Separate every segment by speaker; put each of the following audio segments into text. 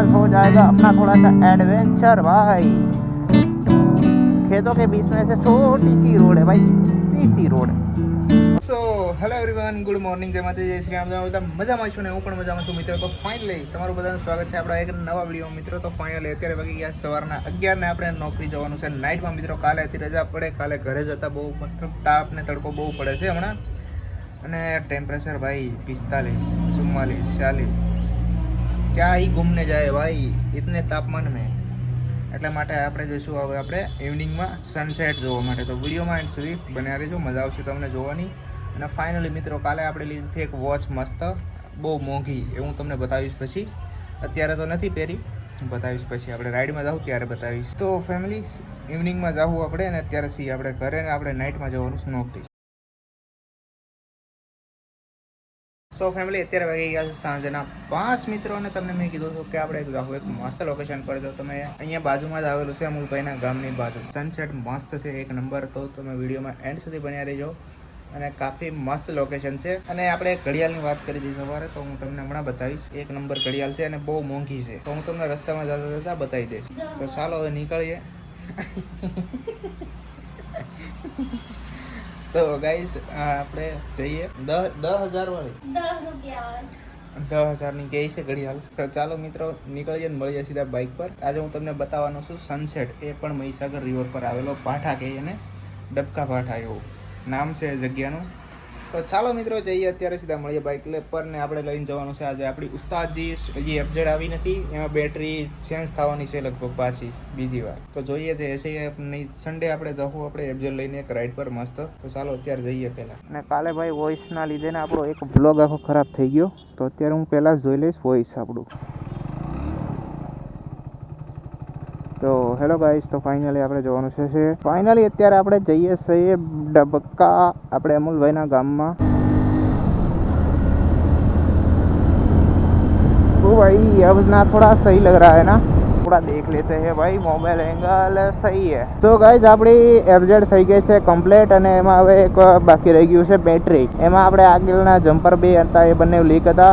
Speaker 1: आज हो जाएगा अपना थोड़ा सा एडवेंचर भाई खेतों के बीच में से छोटी सी रोड है भाई इतनी सी road so hello everyone good morning જય માતા જય શ્રી રામ તમે બધા મજામાં છો ને હું પણ મજામાં છું મિત્રો તો ફાઇનલી તમારું બધાનું સ્વાગત છે આપણા એક નવા વિડીયો મિત્રો તો ફાઇનલી અત્યારે વાગી ગયા સવારના અગિયારને આપણે નોકરી જવાનું છે નાઇટમાં મિત્રો કાલે હતી રજા પડે કાલે ઘરે જતા બહુ મતલબ તાપ ને તડકો બહુ પડે છે હમણાં અને ટેમ્પરેચર ભાઈ પિસ્તાલીસ ચુમ્માલીસ ચાલીસ ક્યાં એ ઘૂમને જાય ભાઈ? ઇતને તાપમાન મેં. એટલા માટે આપણે જઈશું હવે આપણે ઇવનિંગમાં સનસેટ જોવા માટે. તો વિડીયોમાં એન્ડ સુધી બન્યા રહેજો. મજા આવશે તમને જોવાની. અને ફાઇનલી મિત્રો, કાલે આપણે લીધી એક વોચ મસ્ત, બહુ મોંઘી, એ હું તમને બતાવીશ પછી. અત્યારે તો નથી પહેરી, બતાવીશ પછી. આપણે રાઈડમાં જાઉં ત્યારે બતાવીશ. તો ફેમિલી ઇવનિંગમાં જવું આપણે અને અત્યારે સી આપણે ઘરે ને આપણે નાઇટમાં જવાનું છે સો ફેમિલી અત્યારે વાગી ગયા છે સાંજના પાંચ મિત્રોને તમને મેં કીધું હતું કે આપણે જાવું એક મસ્ત લોકેશન પર જો તમે અહીંયા બાજુમાં જ આવેલું છે અમુલભાઈના ગામની બાજુ. સનસેટ મસ્ત છે, એક નંબર તો તમે વિડીયોમાં એન્ડ સુધી બન્યા રહેજો. અને કાફી મસ્ત લોકેશન છે. અને આપણે ઘડિયાળની વાત કરી હતી સવારે, તો હું તમને હમણાં બતાવીશ. એક નંબર ઘડિયાળ છે અને બહુ મોંઘી છે. તો હું તમને રસ્તામાં જતા જતા બતાવી દઈશ. તો ચાલો હવે નીકળીએ. તો ગાઈસ આપણે જઈએ. દસ દસ હજાર વાળી.
Speaker 2: દસ
Speaker 1: હજારની કહે છે ઘડિયાળ. તો ચાલો મિત્રો નીકળીએ ને મળીએ સીધા બાઇક પર. આજે હું તમને બતાવવાનો છું સનસેટ એ પણ મહીસાગર રિવર પર આવેલો પાઠા કહે અને ડબકા પાઠા એવું. નામ છે જગ્યાનું. તો ચાલો મિત્રો, જઈએ અત્યારે સીધા મળીએ બાઇક લે પર ને આપણે લઈને જવાનું છે આજે આપણી ઉસ્તાદજી હજી એફજેડ આવી નથી. એમાં બેટરી ચેન્જ થવાની છે લગભગ પાછી, બીજી વાર. તો જોઈએ છે એસે નહીં સન્ડે આપણે જવું, આપણે એફજેડ લઈને એક રાઈડ પર મસ્ત. તો ચાલો અત્યારે જઈએ પહેલાં. અને કાલે ભાઈ વોઇસના લીધે ને આપણો એક બ્લોગ આખો ખરાબ થઈ ગયો. તો અત્યારે હું પહેલાં જ જોઈ લઈશ વોઇસ આપણું તો હેલો ગાઈસ તો ફાઇનલી આપણે જવાનું છે છે ફાઇનલી અત્યારે આપણે જઈએ છીએ ડબકા આપણે અમુલભાઈના ગામમાં ओ भाई अब ना थोड़ा सही लग रहा है ना थोड़ा देख लेते हैं भाई મોબાઈલ એંગલ સહી है તો ગાઈઝ આપણી એફઝેડ થઈ ગઈ છે કમ્પ્લીટ અને એમાં હવે એક બાકી રહી ગયું છે બેટરી એમાં આપણે આગળના જમ્પર બે હતા એ બંને લીક હતા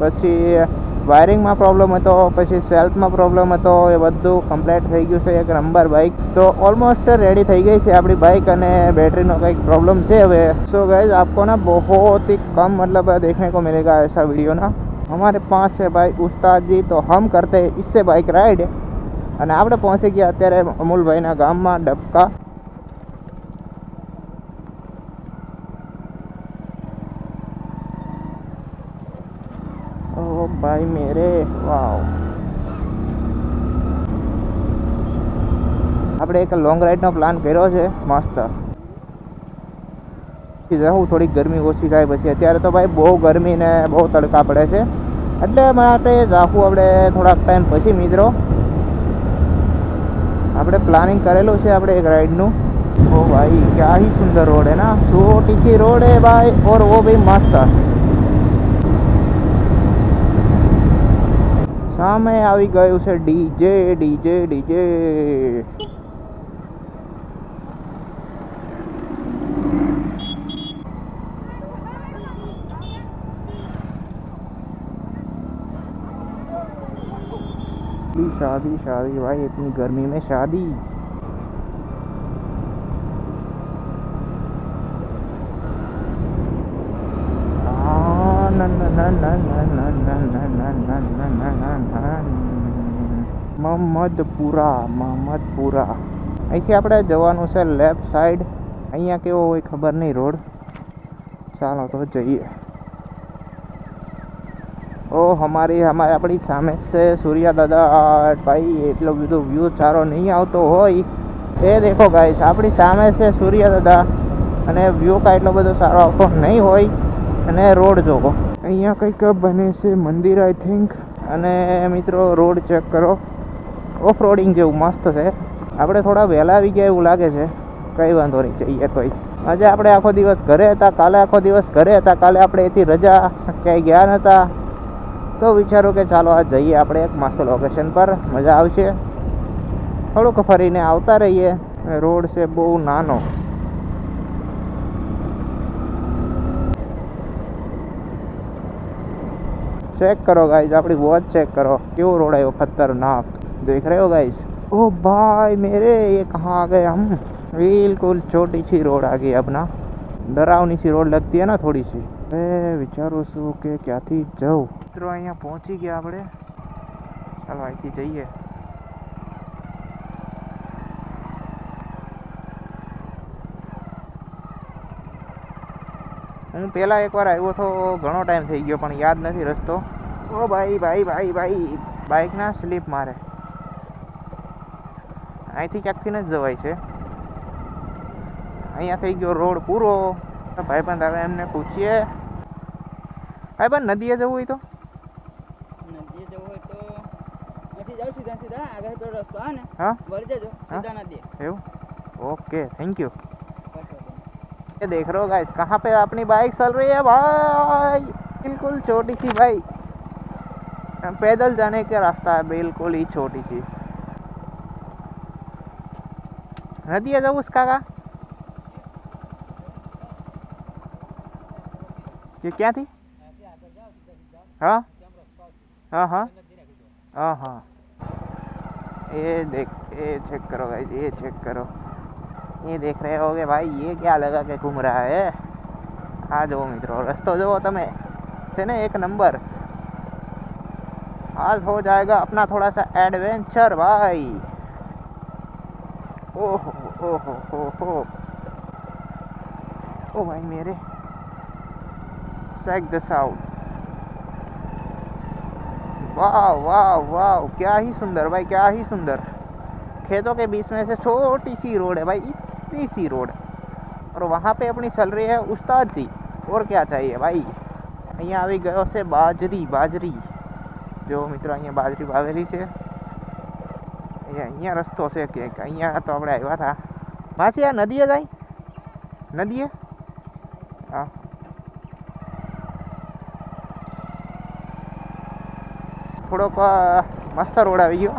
Speaker 1: પછી વાયરિંગમાં પ્રોબ્લેમ હતો પછી સેલ્ફમાં પ્રોબ્લેમ હતો એ બધું કમ્પ્લીટ થઈ ગયું છે એક નંબર બાઇક તો ઓલમોસ્ટ રેડી થઈ ગઈ છે આપણી બાઇક અને बैटरी કંઈક प्रॉब्लम છે હવે सो गाइज आपको ना बहुत ही कम मतलब देखने को मिलेगा ऐसा वीडियो ना हमारे पास है भाई उस्ताद जी तो हम करते हैं इससे बाइक राइड અને આપણે પહોંચી ગયા અત્યારે અમુલભાઈના ગામમાં ડબકા ભાઈ મેરે વાવ આપણે એક લોંગ રાઈડ નો પ્લાન કર્યો છે? મસ્ત. જવું થોડીક ગરમી ઓછી થાય પછી. અત્યારે તો ભાઈ બહુ ગરમી ને બહુ તડકા પડે છે. એટલે માટે જાખું આપણે થોડાક ટાઈમ પછી મિત્રો. આપણે પ્લાનિંગ કરેલું છે આપણે એક રાઈડનું ઓ ભાઈ ક્યાં સુંદર રોડ હે ના? સો ટીચી રોડ હે ભાઈ. ઓર ઓ ભાઈ માસ્તર સામે આવી ગયું છે ડીજે ડીજે ડીજે शादी शादी भाई इतनी गर्मी में शादी મહમ્મદપુરા મહમ્મદપુરા. અહીંથી આપણે જવાનું છે લેફ્ટ સાઈડ. અહીંયા કેવો હોય ખબર નહીં રોડ. ચાલો તો જઈએ. ઓ અમારી અમારે આપણી સામે છે સૂર્યા દાદા. ભાઈ, એટલો બધો વ્યૂ સારો નહીં આવતો હોય. એ દેખો ગાઈસ આપણી સામે છે સૂર્યા દાદા. અને વ્યૂ કાંઈ એટલો બધો સારો આવતો નહીં હોય. અને રોડ જોવો. અહીંયા કંઈક બને છે મંદિર આઈ થિંક અને મિત્રો, રોડ ચેક કરો. ઓફ રોડિંગ જેવું મસ્ત છે. આપણે થોડા વહેલા આવી ગયા એવું લાગે છે. કંઈ વાંધો નહીં, જઈએ તોય. આજે આપણે આખો દિવસ ઘરે હતા, કાલે આખો દિવસ ઘરે હતા, કાલે આપણે એથી રજા ક્યાંય ગયા નહોતા. તો વિચારો કે ચાલો, આ જઈએ આપણે એક મસ્ત લોકેશન પર. મજા આવશે. થોડુંક ફરીને આવતા રહીએ. રોડ છે બહુ નાનો. चेक करो गाइस अपनी वॉच चेक करो क्यों रोड है वो खतरनाक देख रहे हो गाइस ओ भाई मेरे ये कहाँ आ गए हम बिल्कुल छोटी सी रोड आ गई अब ना ડરાવની સી રોડ લગતી હે ને થોડી સી એ વિચારું છું કે ક્યાંથી જવું મિત્રો અહીંયા પહોંચી ગયા આપણે ચાલો અહીંથી જઈએ હું પહેલાં એકવાર આવ્યો તો ઘણો ટાઈમ થઈ ગયો પણ યાદ નથી રસ્તો. ઓ ભાઈ ભાઈ ભાઈ ભાઈ બાઇકના સ્લીપ મારે. અહીંથી ક્યાંકથી ન જવાય છે. અહીંયા થઈ ગયો રોડ પૂરો. ભાઈબંધ આવે એમને પૂછીએ. ભાઈબંધ નદીએ જવું હોય તો?
Speaker 2: નદીએ જવું હોય તો નથી જાવ સીધા સીધા આગળ રસ્તો હા ને.
Speaker 1: હા?
Speaker 2: વળી જજો સીધા નદીએ.
Speaker 1: એવું?
Speaker 2: ઓકે થેન્ક યુ
Speaker 1: ये देख रहे हो गाइस कहाँ पे अपनी बाइक चल रही है भाई? बिल्कुल छोटी सी भाई। पैदल जाने का रास्ता है, बिल्कुल ही छोटी सी। नदी है जब उसका का। ये क्या थी? हाँ? हाँ हाँ। हाँ हाँ। ये देख, ये चेक करो गाइस ये चेक करो। ये देख रहे होगे भाई ये क्या लगा के घूम रहा है आ जाओ मित्रों रस्तो जो તમે છે ને એક નંબર आज हो जाएगा अपना थोड़ा सा एडवेंचर भाई ओहो ओहो हो हो ओ भाई मेरे चेक दिस आउट वाह वाह वाह क्या ही सुंदर भाई क्या ही सुंदर खेतों के बीच में से छोटी सी रोड है भाई इतनी सी रोड और वहाँ पे अपनी चल रही है उस्ताद जी और क्या चाहिए भाई અહીંયા આવી ગયો છે બાજરી બાજરી જો મિત્રો અહીંયા બાજરી વાવેલી છે અહીંયા અહીંયા રસ્તો છે કે અહીંયા તો આપણે આવ્યા હતા માસી આ નદીએ જાય નદીએ હા થોડોક અ, મસ્ત રોડ આવી ગયો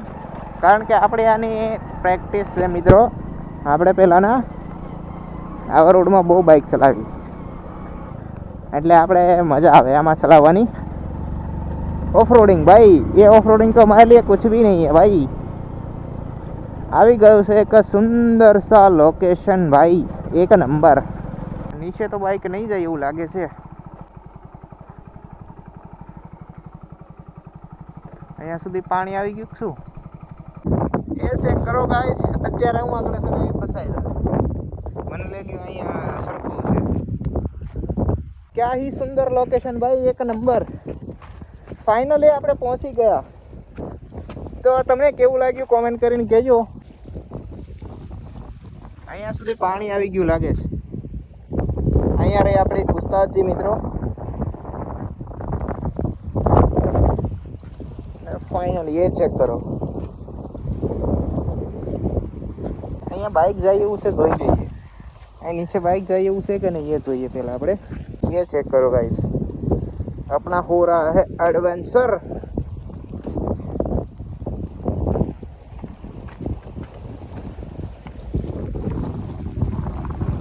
Speaker 1: કારણ કે આપણે આની પ્રેક્ટિસ છે મિત્રો. આપણે પહેલાંના આવા રોડમાં બહુ બાઇક ચલાવી. એટલે આપણે મજા આવે આમાં ચલાવવાની. ઓફરોડિંગ ભાઈ, એ ઓફરોડિંગ તો મારી લીએ કુછ બી નહીં હે ભાઈ. આવી ગયું છે એક સુંદર સા લોકેશન ભાઈ, એક નંબર. નીચે તો બાઇક નહીં જાય એવું લાગે છે. અહીંયા સુધી પાણી આવી ગયું શું? એ ચેક કરો ગાઈસ અત્યારે હું આપણે તને ફસાઈ જાઉં મને લાગ્યું અહીંયા સરખું છે. ક્યાં હી સુંદર લોકેશન ભાઈ, એક નંબર ફાઇનલી આપણે પહોંચી ગયા. તો તમને કેવું લાગ્યું કોમેન્ટ કરીને કહેજો. અહીંયા સુધી પાણી આવી ગયું લાગે છે. અહીંયા રહી આપણે ઉસ્તાદજી મિત્રો. ફાઇનલી એ ચેક કરો. અહીંયા બાઇક જાય એવું છે જોઈ લઈએ અહીં નીચે बाइक જાય એવું છે કે નહીં એ જોઈએ પહેલાં આપણે ये चेक करो गाइस अपना हो रहा है एडवेंचर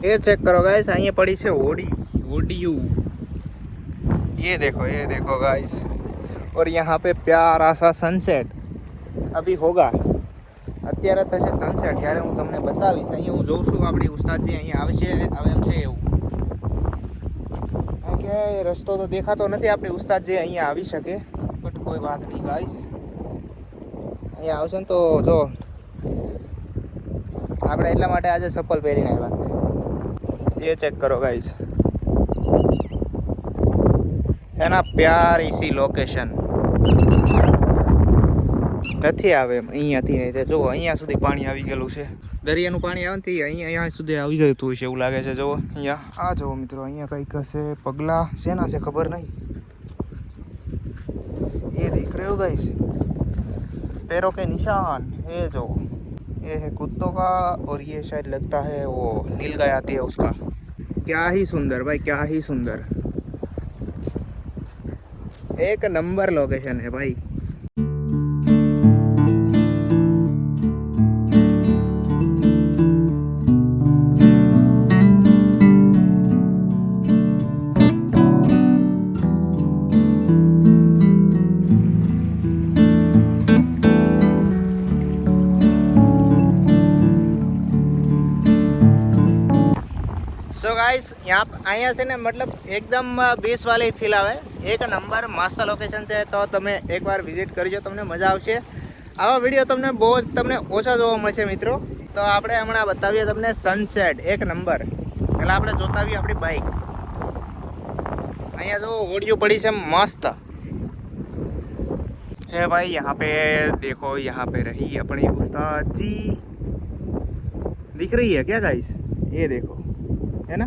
Speaker 1: ये चेक करो गाइस અહીંયા પડી છે હોડી હોડીયું ये देखो ये देखो गाइस और यहाँ पे प्यारा सा सनसेट अभी होगा અત્યારે થશે સનસેટ ત્યારે હું તમને બતાવીશ. અહીંયા હું જોઉં છું આપણી ઉસ્તાદજી અહીંયા આવશે આવે એમ છે એવું. કે રસ્તો તો દેખાતો નથી આપણી ઉસ્તાદ જે અહીંયા આવી શકે, બટ કોઈ વાત નહીં ગાઈસ અહીંયા આવશે ને તો જો, આપણે એટલા માટે આજે ચપ્પલ પહેરીને આવ્યા. એ ચેક કરો ગાઈસ એના પ્યાર ઇસી લોકેશન નથી આવે એમ અહીંયાથી તે જુઓ, અહીંયા સુધી પાણી આવી ગયેલું છે. દરિયાનું પાણી આવે ને તે અહીંયા અહીંયા સુધી આવી જતું છે એવું લાગે છે, જુઓ. અહીંયા, આ જુઓ મિત્રો, અહીંયા કંઈક હશે, પગલાં, શેના છે ખબર નહીં. એ દેખ રહ્યો ગાઈશ પેરો કે નિશાન, એ જુઓ. એ હે કુત્તો કા ઓર યે શાયદ લગતા હે વો, નીલ ગાય આતી હે ઉસકા. ક્યા હી સુંદર ભાઈ, ક્યા હી સુંદર. એક નંબર લોકેશન હે ભાઈ. भाई ગાઈસ यहाँ અહીંયા છે ને મતલબ એકદમ બીચ વાળી ફીલ આવે એક નંબર મસ્ત લોકેશન છે તો તમે એકવાર વિઝિટ કરજો તમને મજા આવશે આવા વિડીયો તમને બહુ જ તમને ઓછા જોવા મળશે મિત્રો તો આપણે હમણાં બતાવીએ તમને સનસેટ એક નંબર એટલે આપણે જોતા આવીએ આપણી બાઇક અહીંયા જો ઓડિયો પડી છે મસ્ત है भाई यहाँ पे देखो यहाँ पे रही अपनी उस्ताद जी दिख रही है क्या गाइस ये देखो है ना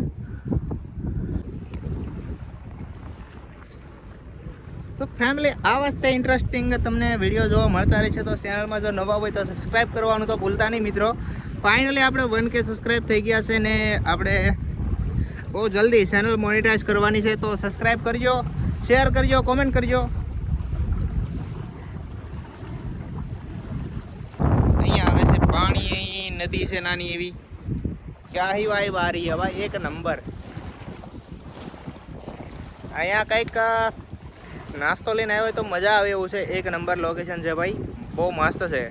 Speaker 1: તો ફેમિલી આ વાસ્તે ઇન્ટરેસ્ટિંગ તમને વીડિયો જોવા મળતા રહે છે. તો ચેનલમાં જો નવા હોય તો સબસ્ક્રાઈબ કરવાનું તો ભૂલતા નહીં મિત્રો. ફાઇનલી આપણે વન કે સબસ્ક્રાઈબ થઈ ગયા છે ને આપણે બહુ જલ્દી ચેનલ મોનિટાઈઝ કરવાની છે. તો સબસ્ક્રાઈબ કરજો શેર કરજો કોમેન્ટ કરજો. અહીંયા આવે છે પાણી, અહીં નદી છે નાની એવી. ક્યાં હી વાય વારી હવા એક નંબર. અહીંયા કંઈક નાસ્તો લઈને આવ્યો હોય તો મજા આવે એવું છે. એક નંબર લોકેશન છે ભાઈ. બહુ મસ્ત છે.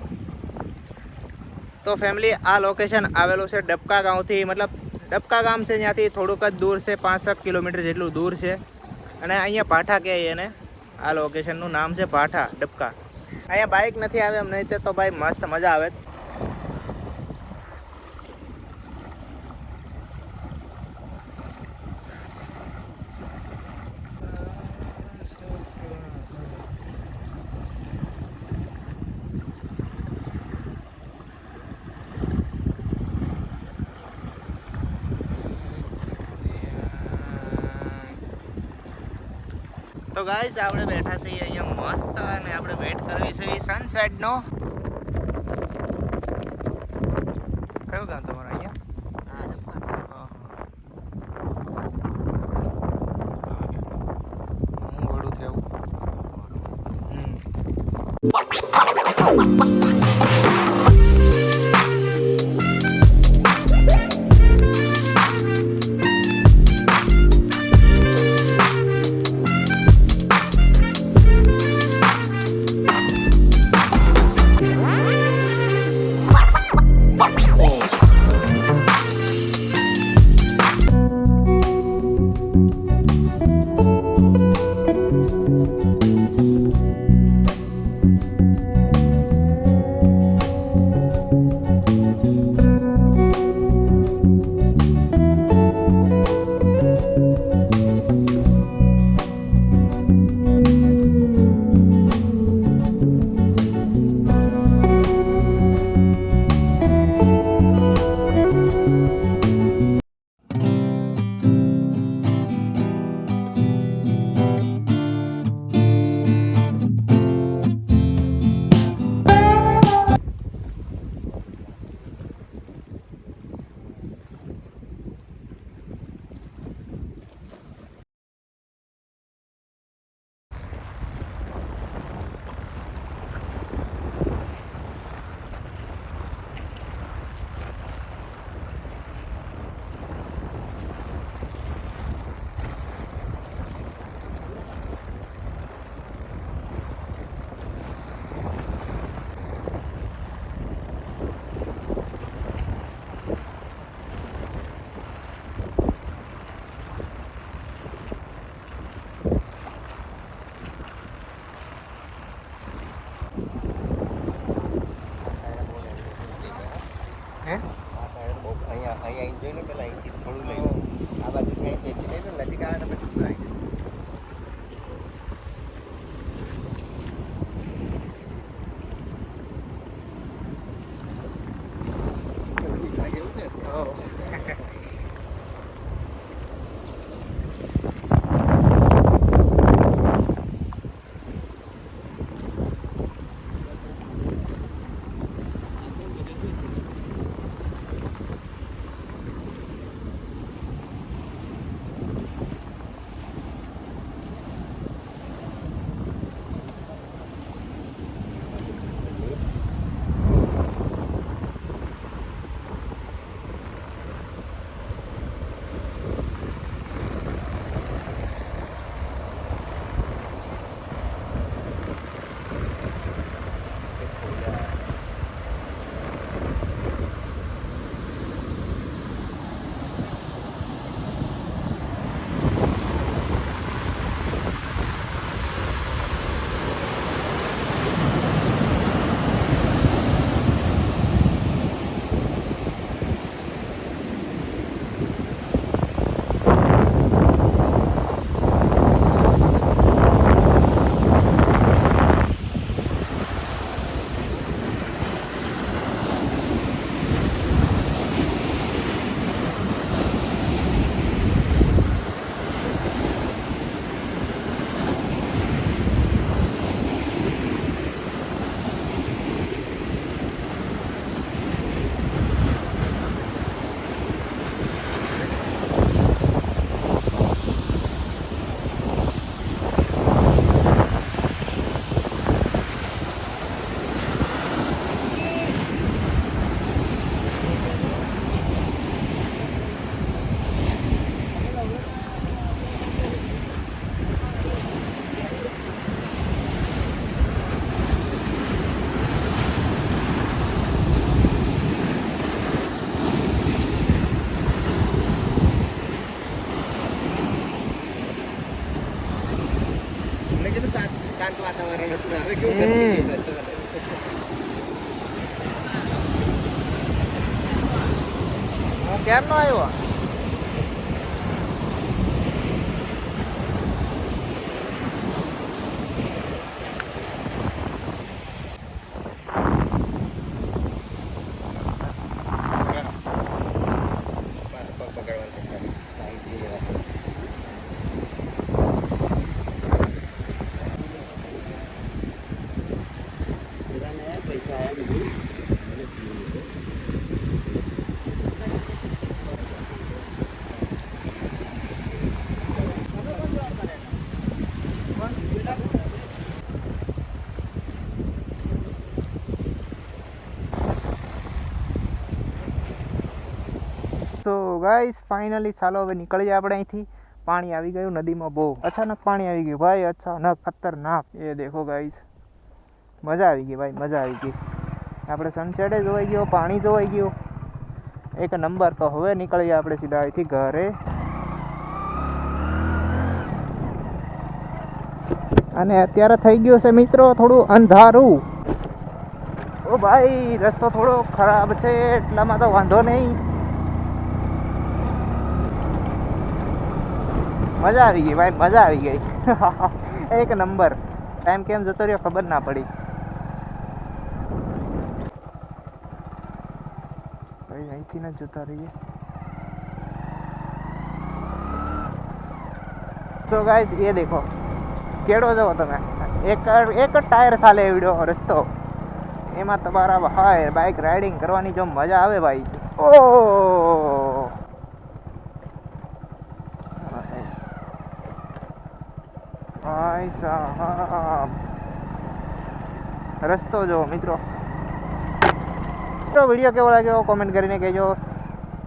Speaker 1: તો ફેમિલી આ લોકેશન આવેલું છે ડબકા ગામથી મતલબ ડબકા ગામ છે ત્યાંથી થોડુંક જ દૂર છે પાંસઠ કિલોમીટર જેટલું દૂર છે. અને અહીંયા પાઠા કહે એને? આ લોકેશનનું નામ છે પાઠા, ડબકા. અહીંયા બાઇક નથી આવે એમ નહીં તો ભાઈ મસ્ત મજા આવે. તો ગાઈસ આપણે બેઠા છીએ અહીંયા મસ્ત અને આપણે વેટ કરવી છે સનસેટ નો. કયું ગામ ક્યારનો આવ્યો? ગાઈસ ફાઇનલી ચાલો હવે નીકળીએ આપણે અહીંથી. પાણી આવી ગયું નદીમાં બહુ. અચાનક પાણી આવી ગયું. ભાઈ, અચાનક ખતરનાક. એ દેખો ગાઈસ મજા આવી ગઈ ભાઈ, મજા આવી ગઈ. આપણે સનસેટે જોવાઈ ગયો, પાણી જોવાઈ ગયું. એક નંબર તો હવે નીકળીએ આપણે સીધા અહીંથી ઘરે. અને અત્યારે થઈ ગયું છે મિત્રો થોડું અંધારું. ઓ ભાઈ, રસ્તો થોડો ખરાબ છે, એટલામાં તો વાંધો નહીં. મજા આવી ગઈ, ભાઈ, મજા આવી ગઈ. એક નંબર. ટાઈમ કેમ જતો રહ્યો ખબર ના પડી. ભાઈ, અહીંથી ન જતા રહીએ. સો ગાઈસ એ દેખો. કેળો જવો તમે. એક એક જ ટાયર ચાલે એવડો રસ્તો. એમાં તમારા ભાઈ બાઇક રાઇડિંગ કરવાની જો મજા આવે ભાઈ. ઓ ભાઈ સાહેબ રસ્તો જો મિત્રો. મિત્રો વીડિયો કેવો લાગ્યો? કોમેન્ટ કરીને કહેજો.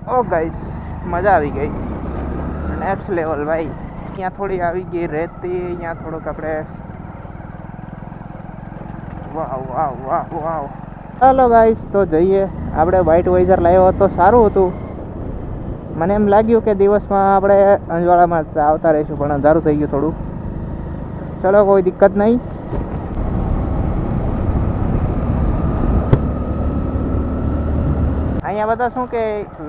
Speaker 1: ઓ ગાઈસ મજા આવી ગઈ. નેક્સ્ટ લેવલ ભાઈ. અહીંયા થોડી આવી ગઈ રહેતી અહીંયા થોડુંક આપણે વાહ વાહ વાહ વાહ ચાલો ગાઈસ તો જઈએ. આપણે વ્હાઇટ વાઇઝર લાવ્યો હતો, સારું હતું. મને એમ લાગ્યું કે દિવસમાં આપણે અંજવાળામાં આવતા રહીશું, પણ અંધારું થઈ ગયું થોડું. ચલો, કોઈ દિક્કત નહીં. અહીંયા બધા શું કે,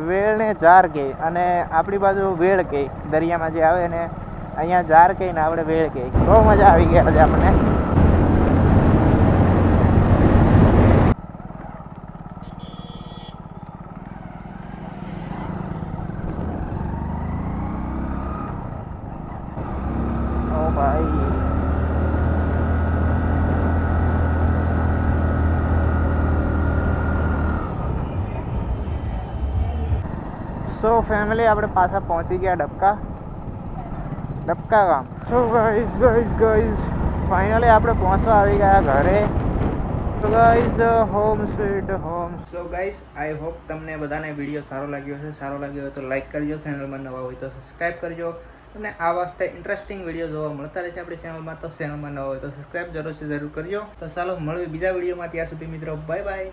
Speaker 1: વેળને જાર કહે અને આપણી બાજુ વેળ કહે દરિયામાં જે આવે ને, અહીંયા જાર કહે ને આપણે વેળ કહે બહુ મજા આવી ગઈ આજે આપણને. ભાઈ. સો ફેમિલી આપણે પાછા પહોંચી ગયા ડબકા. ડબકા ગામ. So guys guys guys finally આપણે પહોંચવા આવી ગયા ઘરે. તો guys home sweet home so guys I hope તમને બધાને વીડિયો સારો લાગ્યો હશે. સારો લાગ્યો હોય તો લાઈક કરજો ચેનલમાં નવા હોય તો સબસ્ક્રાઈબ કરજો. અને આ વાસ્તે ઇન્ટરેસ્ટિંગ વીડિયો જોવા મળતા રહેશે આપણી ચેનલમાં તો ચેનલમાં નવા હોય તો સબસ્ક્રાઈબ જરૂરથી જરૂર કરજો. તો ચાલો મળવી બીજા વિડીયોમાં ત્યાં સુધી મિત્રો બાય બાય